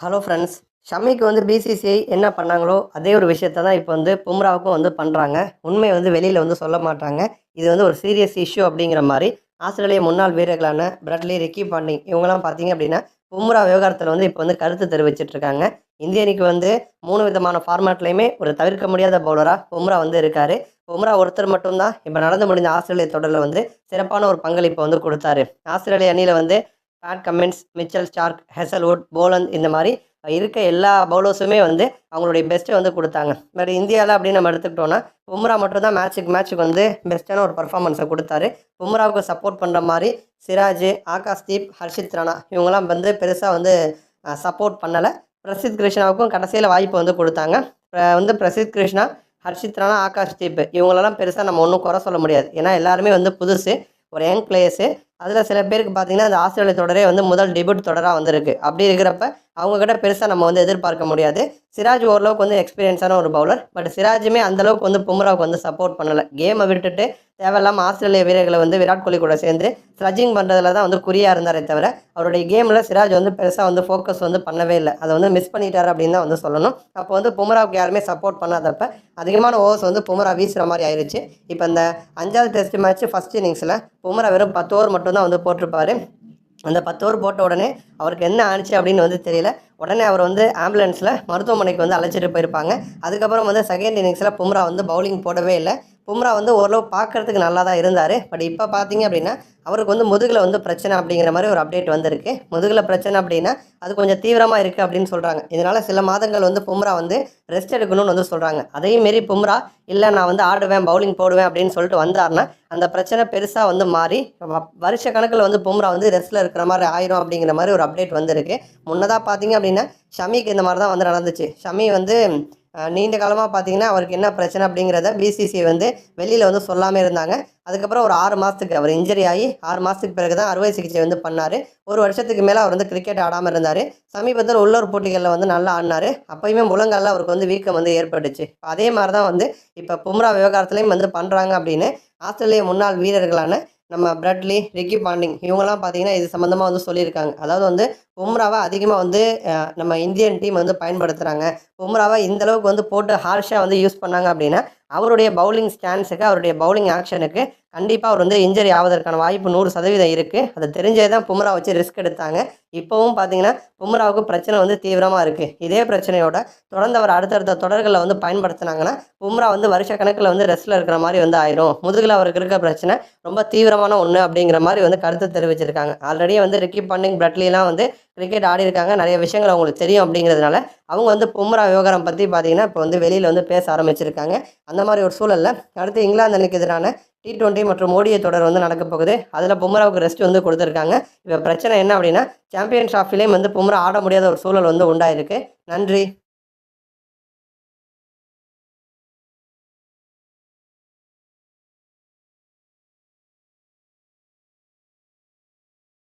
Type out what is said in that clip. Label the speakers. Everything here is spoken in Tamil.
Speaker 1: ஹலோ ஃப்ரெண்ட்ஸ் ஷமிக்கு வந்து பிசிசிஐ என்ன பண்ணாங்களோ அதே ஒரு விஷயத்தை தான் இப்போ வந்து பும்ராவுக்கும் வந்து பண்ணுறாங்க உண்மையை வந்து வெளியில் வந்து சொல்ல மாட்டாங்க. இது வந்து ஒரு சீரியஸ் இஷ்யூ அப்படிங்கிற மாதிரி ஆஸ்திரேலிய முன்னாள் வீரர்களான பிரட்லி ரிக்கி பாண்டிங் இவங்கெல்லாம் பார்த்தீங்க அப்படின்னா பும்ரா விவகாரத்தில் வந்து இப்போ வந்து கருத்து தெரிவிச்சிட்டு இருக்காங்க. இந்திய அணிக்கு வந்து மூணு விதமான ஃபார்மேட்லையுமே ஒரு தவிர்க்க முடியாத பவுலராக பும்ரா வந்து இருக்காரு. பும்ரா ஒருத்தர் மட்டும்தான் இப்போ நடந்து முடிஞ்ச ஆஸ்திரேலிய தொடரில் வந்து சிறப்பான ஒரு பங்களிப்பை வந்து கொடுத்தாரு. ஆஸ்திரேலிய அணியில் வந்து Pat Cummins Mitchell Starc Hazlewood Boland இந்த மாதிரி இருக்க எல்லா பவுலர்ஸுமே வந்து அவங்களுடைய பெஸ்ட்டை வந்து கொடுத்தாங்க. பட் இந்தியாவில் அப்படின்னு நம்ம எடுத்துக்கிட்டோன்னா பும்ரா மட்டும்தான் மேட்ச்சுக்கு மேட்ச்சுக்கு வந்து பெஸ்ட்டான ஒரு பர்ஃபார்மன்ஸை கொடுத்தாரு. பும்ராவுக்கு சப்போர்ட் பண்ணுற மாதிரி சிராஜ் ஆகாஷ்தீப் ஹர்ஷித் ராணா இவங்கெல்லாம் வந்து பெருசாக வந்து சப்போர்ட் பண்ணலை. பிரசித் கிருஷ்ணாவுக்கும் கடைசியில் வாய்ப்பு வந்து கொடுத்தாங்க. வந்து பிரசித் கிருஷ்ணா ஹர்ஷித் ராணா ஆகாஷ்தீப் இவங்களெல்லாம் பெருசாக நம்ம ஒன்றும் குறை சொல்ல முடியாது. ஏன்னா எல்லாருமே வந்து புதுசு. ஒரு யங் பிளேயர்ஸு அதில் சில பேருக்கு பார்த்தீங்கன்னா அந்த ஆஸ்திரேலிய தொடரே வந்து முதல் டெபியூட் தொடராக வந்திருக்கு. அப்படி இருக்கிறப்ப அவங்கக்கிட்ட பெருசாக நம்ம வந்து எதிர்பார்க்க முடியாது. சிராஜ் ஓரளவுக்கு வந்து எக்ஸ்பீரியன்ஸான ஒரு பவுலர். பட் சிராஜுமே அந்தளவுக்கு வந்து பும்ராவுக்கு வந்து சப்போர்ட் பண்ணலை. கேமை விட்டுட்டு தேவையில்லாமல் ஆஸ்திரேலிய வீரர்களை வந்து விராட் கோலி கூட சேர்ந்து ஸ்லஜிங் பண்ணுறதுல தான் வந்து குறியாக இருந்தாரே தவிர அவருடைய கேமில் சிராஜ் வந்து பெருசாக வந்து ஃபோக்கஸ் வந்து பண்ணவே இல்லை. அதை வந்து மிஸ் பண்ணிட்டாரு அப்படின்னு தான் வந்து சொல்லணும். அப்போ வந்து பும்ராவுக்கு யாருமே சப்போர்ட் பண்ணாதப்ப அதிகமான ஓவர்ஸ் வந்து பும்ரா வீசுகிற மாதிரி ஆயிடுச்சு இப்போ இந்த அஞ்சாவது டெஸ்ட் மேட்ச் ஃபஸ்ட் இன்னிங்ஸில் பும்ரா வெறும் பத்து ஓவர் மட்டும்தான் வந்து போட்டிருப்பாரு. அந்த பத்து ஓவர் போட்ட உடனே அவருக்கு என்ன ஆணுச்சு அப்படின்னு வந்து தெரியல. உடனே அவர் வந்து ஆம்புலன்ஸில் மருத்துவமனைக்கு வந்து அழைச்சிட்டு போயிருப்பாங்க. அதுக்கப்புறம் வந்து செகண்ட் இன்னிங்ஸில் பும்ரா வந்து பவுலிங் போடவே இல்லை. பும்ரா வந்து ஓரளவு பார்க்கறதுக்கு நல்லா தான் இருந்தார். பட் இப்போ பார்த்தீங்க அப்படின்னா அவருக்கு வந்து முதுகில் வந்து பிரச்சனை அப்படிங்கிற மாதிரி ஒரு அப்டேட் வந்திருக்கு. முதுகில் பிரச்சனை அப்படின்னா அது கொஞ்சம் தீவிரமாக இருக்குது அப்படின்னு சொல்கிறாங்க இதனால் சில மாதங்கள் வந்து பும்ரா வந்து ரெஸ்ட் எடுக்கணும்னு வந்து சொல்கிறாங்க அதையும் மாரி பும்ரா இல்லை நான் வந்து ஆடுவேன் பவுலிங் போடுவேன் அப்படின்னு சொல்லிட்டு வந்தார்னா அந்த பிரச்சனை பெருசாக வந்து மாறி வருஷ கணக்கில் வந்து பும்ரா வந்து ரெஸ்ட்டில் இருக்கிற மாதிரி ஆயிரும் அப்படிங்கிற மாதிரி ஒரு அப்டேட் வந்திருக்கு. முன்னதாக பார்த்தீங்க அப்படின்னா ஷமிக்கு இந்த மாதிரி தான் வந்து நடந்துச்சு. ஷமி வந்து நீண்ட காலமாக பார்த்தீங்கன்னா அவருக்கு என்ன பிரச்சனை அப்படிங்கிறத பிசிசி வந்து வெளியில் வந்து சொல்லாமல் இருந்தாங்க. அதுக்கப்புறம் ஒரு ஆறு மாதத்துக்கு அவர் இன்ஜரி ஆகி ஆறு மாதத்துக்கு பிறகு தான் அறுவை சிகிச்சை வந்து பண்ணார். ஒரு வருஷத்துக்கு மேலே அவர் வந்து கிரிக்கெட் ஆடாமல் இருந்தார். சமீபத்தில் உள்ளூர் போட்டிகளில் வந்து நல்லா ஆடினார். அப்பயுமே முழங்காலில் அவருக்கு வந்து வீக்கம் வந்து ஏற்பட்டுச்சு. அதே மாதிரி தான் வந்து இப்போ பும்ரா விவகாரத்துலேயும் வந்து பண்ணுறாங்க அப்படின்னு ஆஸ்திரேலிய முன்னாள் வீரர்களான நம்ம பிரட்லி ரிக்கி பாண்டிங் இவங்கெல்லாம் பார்த்தீங்கன்னா இது சம்மந்தமாக வந்து சொல்லியிருக்காங்க. அதாவது வந்து பும்ராவை அதிகமாக வந்து நம்ம இந்தியன் டீம் வந்து பயன்படுத்துகிறாங்க பும்ராவை இந்தளவுக்கு வந்து போட்டு ஹார்ஷாக வந்து யூஸ் பண்ணாங்க அப்படின்னா அவருடைய பவுலிங் ஸ்டான்ஸுக்கு அவருடைய பவுலிங் ஆக்ஷனுக்கு கண்டிப்பாக அவர் வந்து இன்ஜரி ஆவதற்கான வாய்ப்பு நூறு சதவீதம் இருக்குது அதை தெரிஞ்சே தான் பும்ரா வச்சு ரிஸ்க் எடுத்தாங்க. இப்போவும் பார்த்தீங்கன்னா பும்ராவுக்கு பிரச்சனை வந்து தீவிரமாக இருக்குது இதே பிரச்சனையோட தொடர்ந்து அவர் அடுத்தடுத்த தொடர்களில் வந்து பயன்படுத்தினாங்கன்னா பும்ரா வந்து வருஷ கணக்கில் வந்து ரெஸ்ட்டில் இருக்கிற மாதிரி வந்து ஆயிரும். முதுகில் அவருக்கு இருக்க பிரச்சனை ரொம்ப தீவிரமான ஒன்று அப்படிங்கிற மாதிரி வந்து கருத்து தெரிவிச்சிருக்காங்க. ஆல்ரெடி வந்து ரிக்கி பண்ணிங் பிரட்லிலாம் வந்து கிரிக்கெட் ஆடி இருக்காங்க. நிறைய விஷயங்கள் அவங்களுக்கு தெரியும் அப்படிங்கிறதுனால அவங்க வந்து பும்ரா விவகாரம் பற்றி பார்த்தீங்கன்னா இப்போ வந்து வெளியில் வந்து பேச ஆரம்பிச்சிருக்காங்க. அந்த மாதிரி ஒரு சூழலில் அடுத்து இங்கிலாந்து அணிக்கு எதிரான டி டுவெண்ட்டி மற்றும் ஓடிய தொடர் வந்து நடக்க போகுது. அதில் பும்ராவுக்கு ரெஸ்ட் வந்து கொடுத்துருக்காங்க. இப்போ பிரச்சனை என்ன அப்படின்னா சாம்பியன் ட்ராஃபிலையும் வந்து பும்ரா ஆட முடியாத ஒரு சூழல் வந்து உண்டாயிருக்கு. நன்றி.